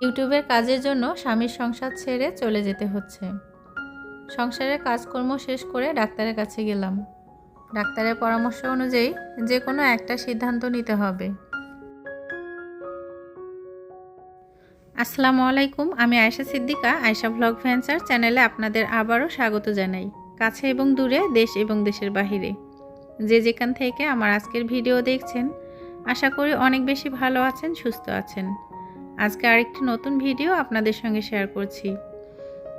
ইউটিউবের কাজের জন্য স্বামীর সংসার ছেড়ে চলে যেতে হচ্ছে। সংসারের কাজকর্ম শেষ করে ডাক্তারের কাছে গেলাম। ডাক্তারের পরামর্শ অনুযায়ী যে কোনো একটা সিদ্ধান্ত নিতে হবে। আসসালামু আলাইকুম, আমি আয়েশা সিদ্দিকা, আয়েশা ভ্লগ ভ্যান্সার চ্যানেলে আপনাদের আবারও স্বাগত জানাই। কাছে এবং দূরে, দেশ এবং দেশের বাহিরে। যে যেখান থেকে আমার আজকের ভিডিও দেখছেন, আশা করি অনেক বেশি ভালো আছেন, সুস্থ আছেন। আজকে আরেকটি নতুন ভিডিও আপনাদের সঙ্গে শেয়ার করছি।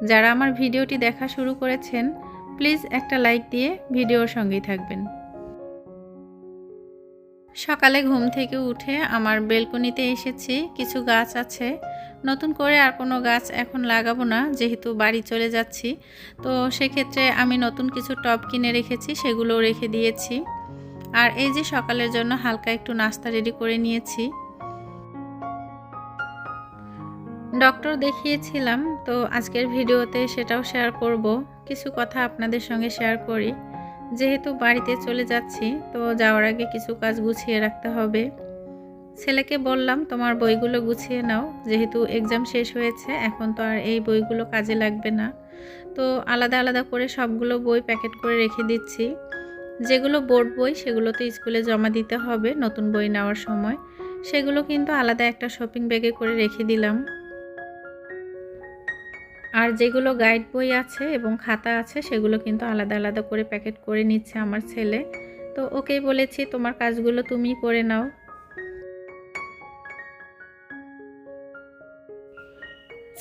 যারা আমার ভিডিওটি দেখা শুরু করেছেন, প্লিজ একটা লাইক দিয়ে ভিডিওর সঙ্গেই থাকবেন। সকালে ঘুম থেকে উঠে আমার বেলকনিতে এসেছি, কিছু গাছ আছে। নতুন করে আর কোনো গাছ এখন লাগাবো না, যেহেতু বাড়ি চলে যাচ্ছি। তো সেক্ষেত্রে আমি নতুন কিছু টব কিনে রেখেছি সেগুলো রেখে দিয়েছি। আর এই যে সকালের জন্য হালকা একটু নাস্তা রেডি করে নিয়েছি। ডক্টর দেখিয়েছিলাম, তো আজকের ভিডিওতে সেটাও শেয়ার করব। কিছু কথা আপনাদের সঙ্গে শেয়ার করি। যেহেতু বাড়িতে চলে যাচ্ছি, তো যাওয়ার আগে কিছু কাজ গুছিয়ে রাখতে হবে। ছেলেকে বললাম, তোমার বইগুলো গুছিয়ে নাও। যেহেতু এক্সাম শেষ হয়েছে, এখন তো আর এই বইগুলো কাজে লাগবে না। তো আলাদা আলাদা করে সবগুলো বই প্যাকেট করে রেখে দিচ্ছি। যেগুলো বোর্ড বই সেগুলো তো স্কুলে জমা দিতে হবে নতুন বই নেওয়ার সময়। সেগুলো কিন্তু আলাদা একটা শপিং ব্যাগে করে রেখে দিলাম। আর যেগুলো গাইড বই আছে এবং খাতা আছে, সেগুলো কিন্তু আলাদা আলাদা করে প্যাকেট করে নিচ্ছে আমার ছেলে। তো ওকেই বলেছি, তোমার কাজগুলো তুমি করে নাও।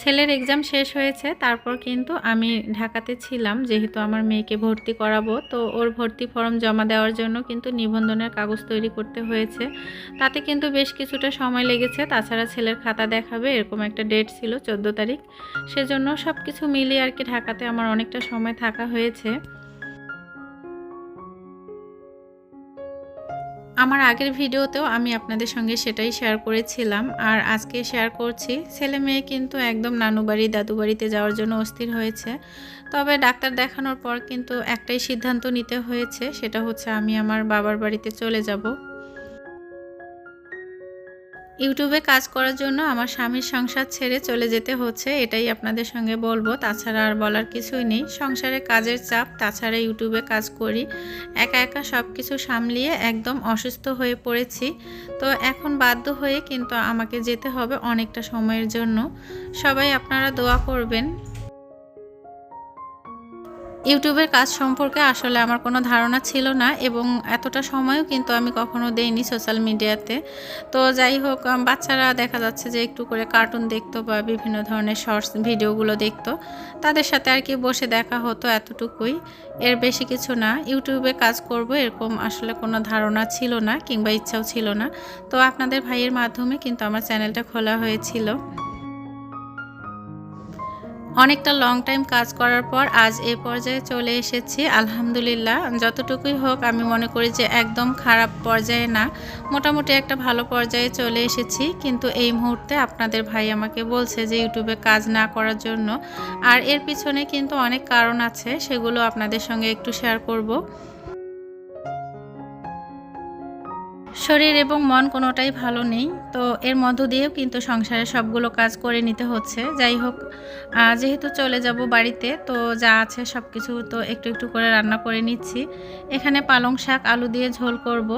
ছেলের এক্সাম শেষ হয়েছে, তারপর কিন্তু আমি ঢাকাতে ছিলাম, যেহেতু আমার মেয়েকে ভর্তি করাবো, তো ওর ভর্তি ফর্ম জমা দেওয়ার জন্য কিন্তু নিবন্ধনের কাগজ তৈরি করতে হয়েছে। তাতে কিন্তু বেশ কিছুটা সময় লেগেছে, তাছাড়া ছেলের খাতা দেখাবে, এরকম একটা ডেট ছিল, চোদ্দ তারিখ। সেজন্য সব কিছু মিলিয়ে আর কি ঢাকাতে আমার অনেকটা সময় থাকা হয়েছে। আমার আগের ভিডিওতেও আমি আপনাদের সঙ্গে সেটাই শেয়ার করেছিলাম। আর আজকে শেয়ার করছি, ছেলে মেয়ে কিন্তু একদম নানুবাড়ি দাদুবাড়িতে দাদু বাড়িতে যাওয়ার জন্য অস্থির হয়েছে। তবে ডাক্তার দেখানোর পর কিন্তু একটাই সিদ্ধান্ত নিতে হয়েছে, সেটা হচ্ছে আমি আমার বাবার বাড়িতে চলে যাব। ইউটিউবে কাজ করার জন্য আমার স্বামীর সংসার ছেড়ে চলে যেতে হচ্ছে, এটাই আপনাদের সঙ্গে বলব। তাছাড়া আর বলার কিছুই নেই। সংসারে কাজের চাপ, তাছাড়া ইউটিউবে কাজ করি, একা একা সব কিছু সামলিয়ে একদম অসুস্থ হয়ে পড়েছি। তো এখন বাধ্য হয়ে কিন্তু আমাকে যেতে হবে অনেকটা সময়ের জন্য। সবাই আপনারা দোয়া করবেন ইউটিউবের কাজ সম্পর্কে আসলে আমার কোনো ধারণা ছিল না এবং এতটা সময়ও কিন্তু আমি কখনো দেইনি সোশ্যাল মিডিয়াতে। তো যাই হোক বাচ্চারা দেখা যাচ্ছে যে একটু করে কার্টুন দেখতো বা বিভিন্ন ধরনের শর্টস, ভিডিওগুলো দেখতো। তাদের সাথে আর কি বসে দেখা হতো এতটুকুই। এর বেশি কিছু না, ইউটিউবে কাজ করব এরকম আসলে কোনো ধারণা ছিল না কিংবা ইচ্ছাও ছিল না। তো আপনাদের ভাইয়ের মাধ্যমে কিন্তু আমার চ্যানেলটা খোলা হয়েছিল। অনেকটা লং টাইম কাজ করার পর আজ এ পর্যায়ে চলে এসেছি। আলহামদুলিল্লাহ, যতটুকুই হোক আমি মনে করি যে একদম খারাপ পর্যায়ে না, মোটামুটি একটা ভালো পর্যায়ে চলে এসেছি। কিন্তু এই মুহূর্তে আপনাদের ভাই আমাকে বলছে যে ইউটিউবে কাজ না করার জন্য। আর এর পিছনে কিন্তু অনেক কারণ আছে, সেগুলো আপনাদের সঙ্গে একটু শেয়ার করব। শরীর এবং মন কোনোটাই ভালো নেই, তো এর মধ্য দিয়েও কিন্তু সংসারে সবগুলো কাজ করে নিতে হচ্ছে। যাই হোক যেহেতু চলে যাব বাড়িতে, তো যা আছে সব কিছু তো একটু একটু করে রান্না করে নিচ্ছি। এখানে পালং শাক, আলু দিয়ে ঝোল করব,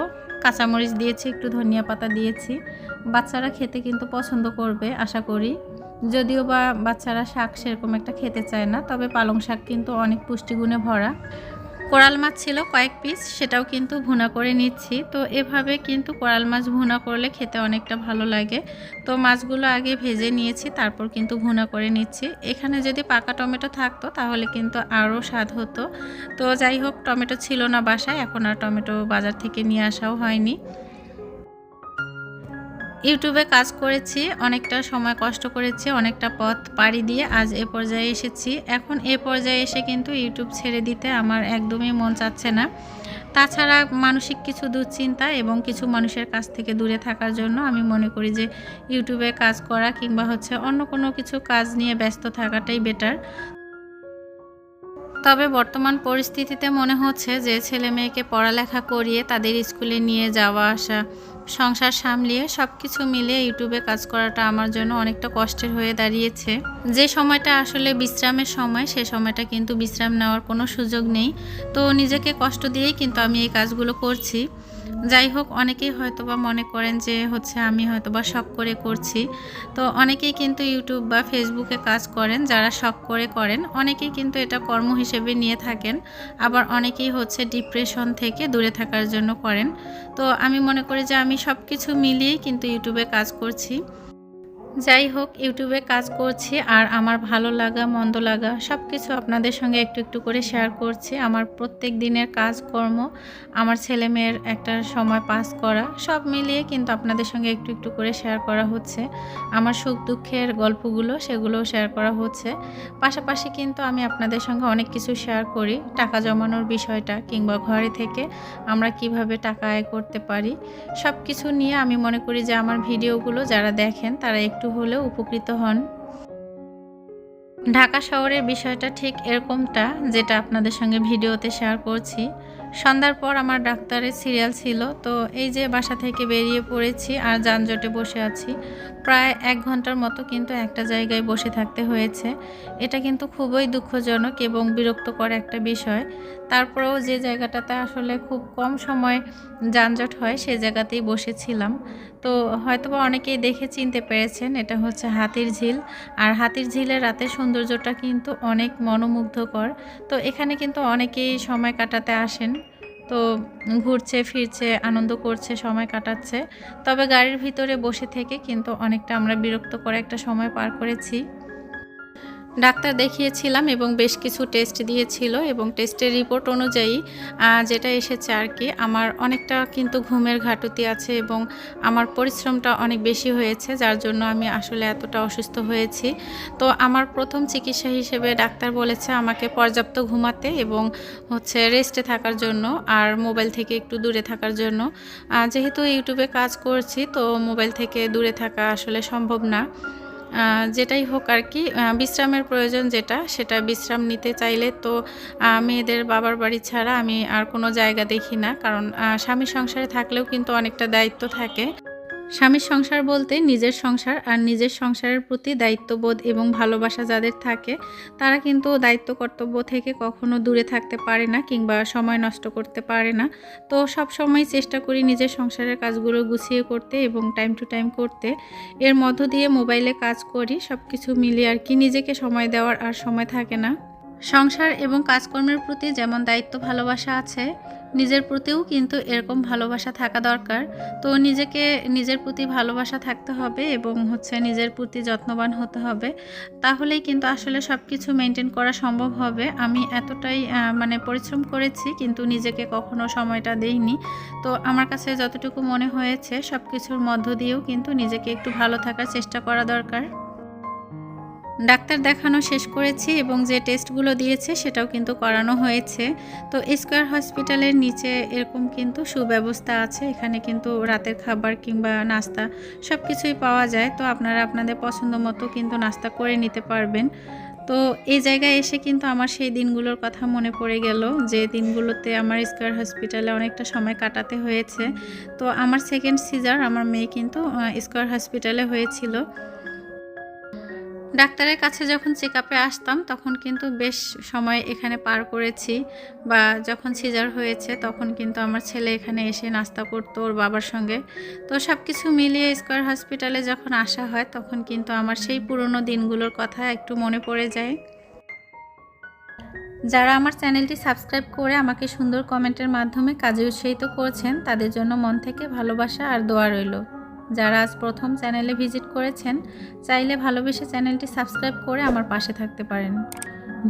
কাঁচামরিচ দিয়েছি, একটু ধনিয়া পাতা দিয়েছি। বাচ্চারা খেতে কিন্তু পছন্দ করবে, আশা করি। যদিও বা বাচ্চারা শাক সেরকম একটা খেতে চায় না, তবে পালং শাক কিন্তু অনেক পুষ্টিগুণে ভরা। কোরাল মাছ ছিল কয়েক পিস সেটাও কিন্তু ভুনা করে নিচ্ছি। তো এভাবে কিন্তু কোরাল মাছ ভুনা করলে খেতে অনেকটা ভালো লাগে। তো মাছগুলো আগে ভেজে নিয়েছি, তারপর কিন্তু ভুনা করে নিচ্ছি। এখানে যদি পাকা টমেটো থাকতো, তাহলে কিন্তু আরও স্বাদ হতো। তো যাই হোক, টমেটো ছিল না বাসায়, এখন আর টমেটো বাজার থেকে নিয়ে আসাও হয়নি। ইউটিউবে কাজ করেছি, অনেকটা সময় কষ্ট করেছি, অনেকটা পথ পাড়ি দিয়ে আজ এ পর্যায়ে এসেছি। এখন এ পর্যায়ে এসে কিন্তু ইউটিউব ছেড়ে দিতে আমার একদমই মন চাচ্ছে না। তাছাড়া মানসিক কিছু দুশ্চিন্তা এবং কিছু মানুষের কাছ থেকে দূরে থাকার জন্য আমি মনে করি যে ইউটিউবে কাজ করা কিংবা হচ্ছে অন্য কোনো কিছু কাজ নিয়ে ব্যস্ত থাকাটাই বেটার তবে বর্তমান পরিস্থিতিতে মনে হচ্ছে যে ছেলে মেয়েকে পড়ালেখা করিয়ে তাদের স্কুলে নিয়ে যাওয়া, আসা, সংসার সামলিয়ে সব কিছু মিলিয়ে ইউটিউবে কাজ করাটা আমার জন্য অনেকটা কষ্টের হয়ে দাঁড়িয়েছে। যে সময়টা আসলে বিশ্রামের সময়, সে সময়টা কিন্তু বিশ্রাম নেওয়ার কোনো সুযোগ নেই। তো নিজেকে কষ্ট দিয়েই কিন্তু আমি এই কাজগুলো করছি। যাই হোক, অনেকেই হয়তোবা মনে করেন যে হচ্ছে আমি হয়তোবা শখ করে করছি। তো অনেকেই কিন্তু ইউটিউব বা ফেসবুকে কাজ করেন, যারা শখ করে করেন, অনেকেই কিন্তু এটা কর্ম হিসেবে নিয়ে থাকেন। আবার অনেকেই হচ্ছে ডিপ্রেশন থেকে দূরে থাকার জন্য করেন। তো আমি মনে করি যে আমি সব কিছু মিলিয়েই কিন্তু ইউটিউবে কাজ করছি। যাই হোক, ইউটিউবে কাজ করছি আর আমার ভালো লাগা, মন্দ লাগা সব কিছু আপনাদের সঙ্গে একটু একটু করে শেয়ার করছি। আমার প্রত্যেক দিনের কাজকর্ম, আমার ছেলে মেয়ের একটা সময় পাস করা, সব মিলিয়ে কিন্তু আপনাদের সঙ্গে একটু একটু করে শেয়ার করা হচ্ছে। আমার সুখ দুঃখের গল্পগুলো সেগুলোও শেয়ার করা হচ্ছে। পাশাপাশি কিন্তু আমি আপনাদের সঙ্গে অনেক কিছু শেয়ার করি, টাকা জমানোর বিষয়টা কিংবা ঘরে থেকে আমরা কীভাবে টাকা আয় করতে পারি সব কিছু নিয়ে আমি মনে করি যে আমার ভিডিওগুলো যারা দেখেন তারা একটু হলেও উপকৃত হন। ঢাকা শহরের বিষয়টা ঠিক এরকমটা যেটা আপনাদের সঙ্গে ভিডিওতে শেয়ার করছি। সন্ধ্যার পর আমার ডাক্তারের সিরিয়াল ছিল, তো এই যে বাসা থেকে বেরিয়ে পড়েছি আর যানজটে বসে আছি প্রায় এক ঘণ্টার মতো কিন্তু একটা জায়গায় বসে থাকতে হয়েছে। এটা কিন্তু খুবই দুঃখজনক এবং বিরক্তকর একটা বিষয়। তারপরেও যে জায়গাটাতে আসলে খুব কম সময় যানজট হয় সেই জায়গাতেই বসেছিলাম। তো হয়তোবা অনেকেই দেখে চিনতে পেরেছেন, এটা হচ্ছে হাতির ঝিল। আর হাতির ঝিলের রাতের সৌন্দর্যটা কিন্তু অনেক মনোমুগ্ধকর। তো এখানে কিন্তু অনেকেই সময় কাটাতে আসেন। তো ঘুরছে, ফিরছে, আনন্দ করছে, সময় কাটাচ্ছে। তবে গাড়ির ভিতরে বসে থেকে কিন্তু অনেকটা আমরা বিরক্ত করে একটা সময় পার করেছি। ডাক্তার দেখিয়েছিলাম এবং বেশ কিছু টেস্ট দিয়েছিল এবং টেস্টের রিপোর্ট অনুযায়ী যেটা এসেছে আর কি, আমার অনেকটা কিন্তু ঘুমের ঘাটতি আছে এবং আমার পরিশ্রমটা অনেক বেশি হয়েছে, যার জন্য আমি আসলে এতটা অসুস্থ হয়েছি। তো আমার প্রথম চিকিৎসা হিসেবে ডাক্তার বলেছে আমাকে পর্যাপ্ত ঘুমাতে এবং হচ্ছে রেস্টে থাকার জন্য আর মোবাইল থেকে একটু দূরে থাকার জন্য। যেহেতু ইউটিউবে কাজ করছি, তো মোবাইল থেকে দূরে থাকা আসলে সম্ভব না। যেটাই হোক আর কি বিশ্রামের প্রয়োজন যেটা, সেটা বিশ্রাম নিতে চাইলে তো মেয়েদের বাবার বাড়ি ছাড়া আমি আর কোনো জায়গা দেখি না। কারণ স্বামী সংসারে থাকলেও কিন্তু অনেকটা দায়িত্ব থাকে। স্বামীর সংসার বলতে নিজের সংসার আর নিজের সংসারের প্রতি দায়িত্ববোধ এবং ভালোবাসা যাদের থাকে, তারা কিন্তু দায়িত্ব কর্তব্য থেকে কখনো দূরে থাকতে পারে না কিংবা সময় নষ্ট করতে পারে না। তো সব সময় চেষ্টা করি নিজের সংসারের কাজগুলো গুছিয়ে করতে এবং টাইম টু টাইম করতে। এর মধ্য দিয়ে মোবাইলে কাজ করি সব কিছু মিলিয়ে আর কি নিজেকে সময় দেওয়ার আর সময় থাকে না। সংসার এবং কাজকর্মের প্রতি যেমন দায়িত্ব, ভালোবাসা আছে, নিজের প্রতিও কিন্তু এরকম ভালোবাসা থাকা দরকার। তো নিজেকে, নিজের প্রতি ভালোবাসা থাকতে হবে এবং হচ্ছে নিজের প্রতি যত্নবান হতে হবে। তাহলেই কিন্তু আসলে সব কিছু মেনটেন করা সম্ভব হবে। আমি এতটাই মানে পরিশ্রম করেছি কিন্তু নিজেকে কখনো সময়টা দেইনি। তো আমার কাছে যতটুকু মনে হয়েছে সব কিছুর মধ্য দিয়েও কিন্তু নিজেকে একটু ভালো থাকার চেষ্টা করা দরকার। ডাক্তার দেখানো শেষ করেছি এবং যে টেস্টগুলো দিয়েছে সেটাও কিন্তু করানো হয়েছে। তো স্কোয়ার হসপিটালের নিচে এরকম কিন্তু সুব্যবস্থা আছে। এখানে কিন্তু রাতের খাবার কিংবা নাস্তা সব কিছুই পাওয়া যায়। তো আপনারা আপনাদের পছন্দ মতো কিন্তু নাস্তা করে নিতে পারবেন। তো এই জায়গায় এসে কিন্তু আমার সেই দিনগুলোর কথা মনে পড়ে গেল যে দিনগুলোতে আমার স্কোয়ার হসপিটালে অনেকটা সময় কাটাতে হয়েছে। তো আমার সেকেন্ড সিজার আমার মেয়ে কিন্তু স্কোয়ার হসপিটালে হয়েছিল। ডাক্তারের কাছে যখন চেক আপে আসতাম, তখন কিন্তু বেশ সময় এখানে পার করেছি বা যখন সিজার হয়েছে, তখন কিন্তু আমার ছেলে এখানে এসে নাস্তা করতো ওর বাবার সঙ্গে। তো সব কিছু মিলিয়ে স্কোয়ার হসপিটালে যখন আসা হয়, তখন কিন্তু আমার সেই পুরনো দিনগুলোর কথা একটু মনে পড়ে যায়। যারা আমার চ্যানেলটি সাবস্ক্রাইব করে আমাকে সুন্দর কমেন্টের মাধ্যমে কাজে উৎসাহিত করছেন, তাদের জন্য মন থেকে ভালোবাসা আর দোয়া রইল। যারা আজ প্রথম চ্যানেলে ভিজিট করেছেন, চাইলে ভালোবেসে চ্যানেলটি সাবস্ক্রাইব করে আমার পাশে থাকতে পারেন।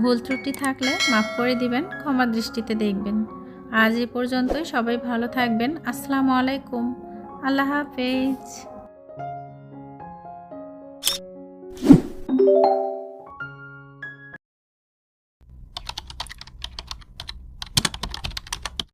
ভুল ত্রুটি থাকলে মাফ করে দিবেন, ক্ষমা দৃষ্টিতে দেখবেন। আজ এ পর্যন্তই, সবাই ভালো থাকবেন। আসসালামু আলাইকুম। আল্লাহ হাফেজ।